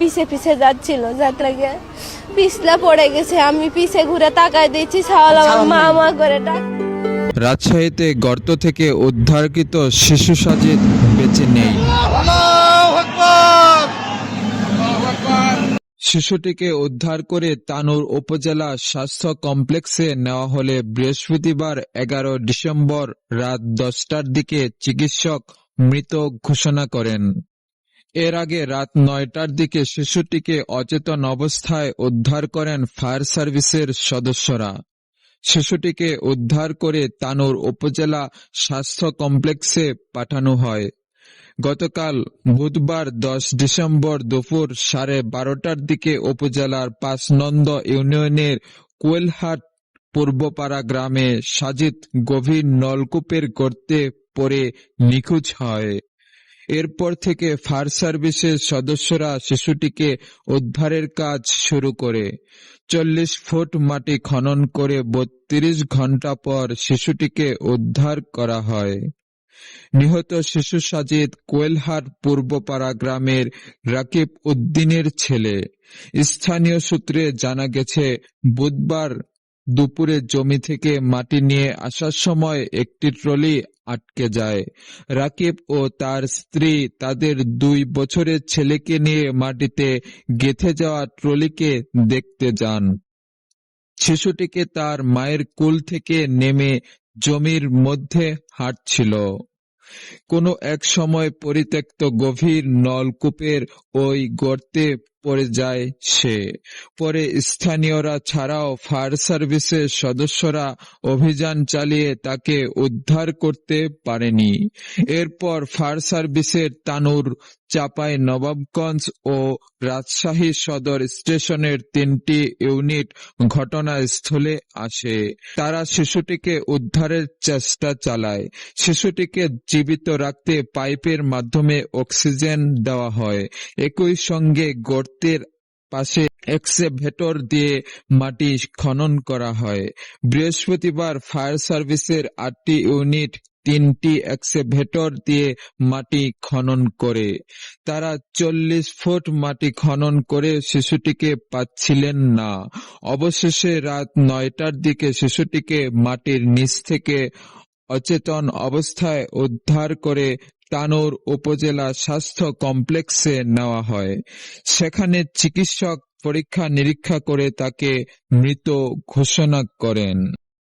পিছে পিছে যাচ্ছিল যার লাগে পিছলা পড়ে গেছে আমি পিছে ঘুরে তাকায় দিচ্ছি সাওয়ালা মা। মা করে ডাক। রাজশাহীতে গর্ত থেকে উদ্ধারকৃত শিশু সাজিদ বেঁচে নেই। শিশুটিকে উদ্ধার করে তানুর উপজেলা স্বাস্থ্য কমপ্লেক্সে নেওয়া হলে বৃহস্পতিবার এগারো ডিসেম্বর রাত দশটার দিকে চিকিৎসক মৃত ঘোষণা করেন। এর আগে রাত নয়টার দিকে শিশুটিকে অচেতন অবস্থায় উদ্ধার করেন ফায়ার সার্ভিসের সদস্যরা। শিশুটিকে উদ্ধার করে তানুর উপজেলা স্বাস্থ্য কমপ্লেক্সে পাঠানো হয়। গতকাল বুধবার দশ ডিসেম্বর দুপুর সাড়ে বারোটার দিকে উপজেলার পাঁচনন্দ ইউনিয়নের কোয়েলহাট পূর্বপাড়া গ্রামে সাজিদ গভীর নলকূপের গর্তে পড়ে নিখোঁজ হয়। এরপর থেকে ফায়ার সার্ভিসের সদস্যরা শিশুটিকে উদ্ধারের কাজ শুরু করে। চল্লিশ ফুট মাটি খনন করে বত্রিশ ঘণ্টা পর শিশুটিকে উদ্ধার করা হয়। নিহত শিশু সাজিদ কোয়েলহাট পূর্বপাড়া গ্রামের রাকিব উদ্দিনের ছেলে। স্থানীয় সূত্রে জানা গেছে, বুধবার দুপুরে জমি থেকে মাটি নিয়ে আসার সময় একটি ট্রলি আটকে যায়। রাকিব ও তার স্ত্রী তাদের দুই বছরের ছেলেকে নিয়ে মাটিতে গেঁথে যাওয়া ট্রলিকে দেখতে যান। শিশুটিকে তার মায়ের কুল থেকে নেমে জমির মধ্যে হাঁটছিল। কোনো এক সময় পরিত্যক্ত গভীর নলকূপের ওই গর্তে পড়ে যায় সে। পরে স্থানীয়রা ছাড়াও ফায়ার সার্ভিসের সদস্যরা অভিযান চালিয়ে তাকে উদ্ধার করতে পারেনি। এরপর ফায়ার সার্ভিসের তানুর, চাপাই, নবাবগঞ্জ ও রাজশাহী সদর স্টেশনের তিনটি ইউনিট ঘটনাস্থলে আসে। তারা শিশুটিকে উদ্ধারের চেষ্টা চালায়। শিশুটিকে জীবিত রাখতে পাইপের মাধ্যমে অক্সিজেন দেওয়া হয়। একই সঙ্গে গর্তের পাশে এক্সেভেটর দিয়ে মাটি খনন করা হয়। বৃহস্পতিবার ফায়ার সার্ভিসের আটটি ইউনিট তিনটি এক্সেভেটর দিয়ে মাটি খনন করে। তারা চল্লিশ ফুট মাটি খনন করে শিশুটিকে পাচ্ছিলেন না। অবশেষে রাত নয়টার দিকে শিশুটিকে মাটির নিচ থেকে অচেতন অবস্থায় উদ্ধার করে তানোর উপজেলা স্বাস্থ্য কমপ্লেক্সে নেওয়া হয়। সেখানে চিকিৎসক পরীক্ষা নিরীক্ষা করে তাকে মৃত ঘোষণা করেন।